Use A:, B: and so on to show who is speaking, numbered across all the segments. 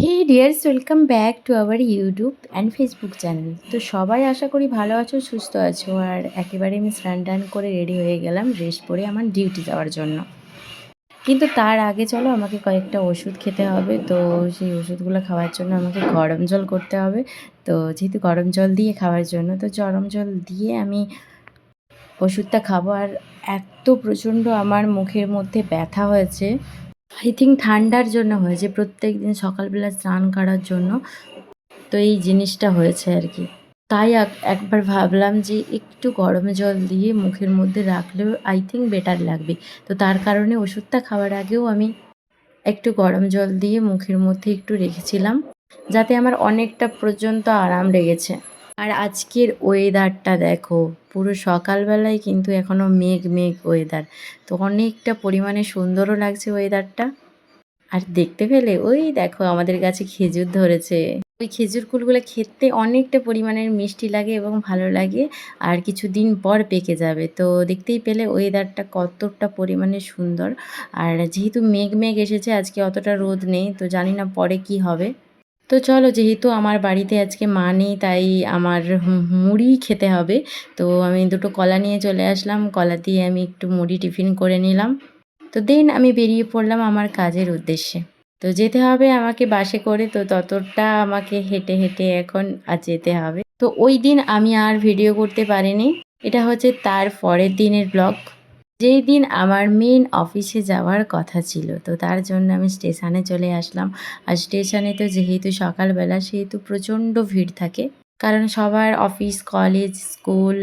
A: Hey dears welcome back to our YouTube and Facebook channel তো সবাই আশা করি ভালো আছো, সুস্থ আছো, আর একেবারে আমি স্নান টান করে রেডি হয়ে গেলাম ড্রেস পরে আমার ডিউটি যাওয়ার জন্য। কিন্তু তার আগে চলো, আমাকে কয়েকটা ওষুধ খেতে হবে। তো সেই ওষুধগুলো খাওয়ার জন্য আমাকে গরম জল করতে হবে। তো যেহেতু গরম জল দিয়ে খাওয়ার জন্য, তো গরম জল দিয়ে আমি ওষুধটা খাব। আর এত প্রচণ্ড আমার মুখের মধ্যে ব্যথা হয়েছে। আই থিঙ্ক ঠান্ডার জন্য হয়েছে প্রত্যেক দিন সকালবেলা স্নান করার জন্য। তো এই জিনিসটা হয়েছে আর কি। তাই একবার ভাবলাম যে একটু গরম জল দিয়ে মুখের মধ্যে রাখলেও আই থিঙ্ক বেটার লাগবে। তো তার কারণে ওষুধটা খাওয়ার আগেও আমি একটু গরম জল দিয়ে মুখের মধ্যে একটু রেখেছিলাম, যাতে আমার অনেকটা পর্যন্ত আরাম লেগেছে। আর আজকের ওয়েদারটা দেখো, পুরো সকালবেলায় কিন্তু এখনও মেঘ মেঘ ওয়েদার তো অনেকটা পরিমাণে সুন্দরও লাগছে ওয়েদারটা আর দেখতে পেলে, ওই দেখো আমাদের গাছে খেজুর ধরেছে। ওই খেজুর কুলগুলো খেতে অনেকটা পরিমাণের মিষ্টি লাগে এবং ভালো লাগে, আর কিছুদিন পর পেকে যাবে। তো দেখতেই পেলে ওয়েদারটা কতটা পরিমাণে সুন্দর। আর যেহেতু মেঘ মেঘ এসেছে, আজকে অতটা রোদ নেই, তো জানি না পরে কি হবে। তো চলো, যেহেতু আমার বাড়িতে আজকে মা নেই, তাই আমার মুড়ি খেতে হবে। তো আমি দুটো কলা নিয়ে চলে আসলাম। কলা দিয়ে আমি একটু মুড়ি টিফিন করে নিলাম। তো দেন আমি বেরিয়ে পড়লাম আমার কাজের উদ্দেশ্যে। তো যেতে হবে আমাকে বাসে করে, তো ততটা আমাকে হেঁটে হেঁটে এখন আর যেতে হবে। তো ওই দিন আমি আর ভিডিও করতে পারিনি। এটা হচ্ছে তার পরের দিনের ব্লগ যেই দিন আমার মেন অফিসে যাওয়ার কথা ছিল, তো তার জন্য আমি স্টেশনে চলে আসলাম। আর স্টেশনে তো যেহেতু সকালবেলা, সেহেতু প্রচণ্ড ভিড় থাকে। কারণ সবার অফিস কলেজ স্কুল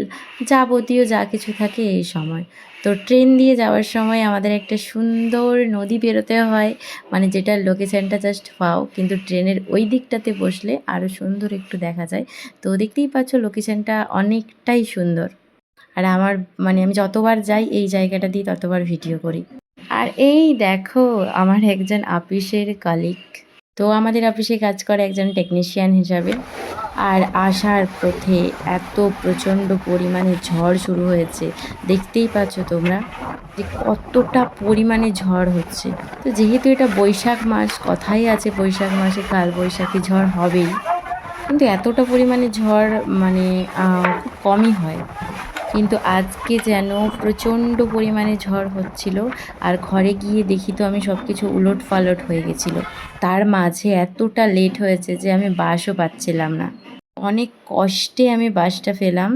A: যাবতীয় যা কিছু থাকে এই সময়। তো ট্রেন দিয়ে যাওয়ার সময় আমাদের একটা সুন্দর নদী বেরোতে হয়। মানে যেটার লোকেশনটা জাস্ট পাও কিন্তু ট্রেনের ওই দিকটাতে বসলে আরও সুন্দর একটু দেখা যায়। তো দেখতেই পাচ্ছ লোকেশনটা অনেকটাই সুন্দর। আর আমার মানে আমি যতবার যাই এই জায়গাটা দিয়ে ততবার ভিডিও করি। আর এই দেখো, আমার একজন আপিসের কালিক তো আমাদের অফিসে কাজ করে একজন টেকনিশিয়ান হিসাবে। আর আসার পথে এত প্রচণ্ড পরিমাণে ঝড় শুরু হয়েছে। দেখতেই পাচ্ছ তোমরা যে কতটা পরিমাণে ঝড় হচ্ছে। তো যেহেতু এটা বৈশাখ মাস, কথাই আছে বৈশাখ মাসে কাল বৈশাখী ঝড় হবেই। কিন্তু এতটা পরিমাণে ঝড় মানে খুব কমই হয়। কিন্তু আজকে যেন প্রচণ্ড পরিমাণে ঝড় হচ্ছিল। আর ঘরে গিয়ে দেখি তো আমি সব কিছু উলট পালট হয়ে গেছিল। তার মাঝে এতটা লেট হয়েছে যে আমি বাসও পাচ্ছিলাম না। অনেক কষ্টে আমি বাসটা পেলাম।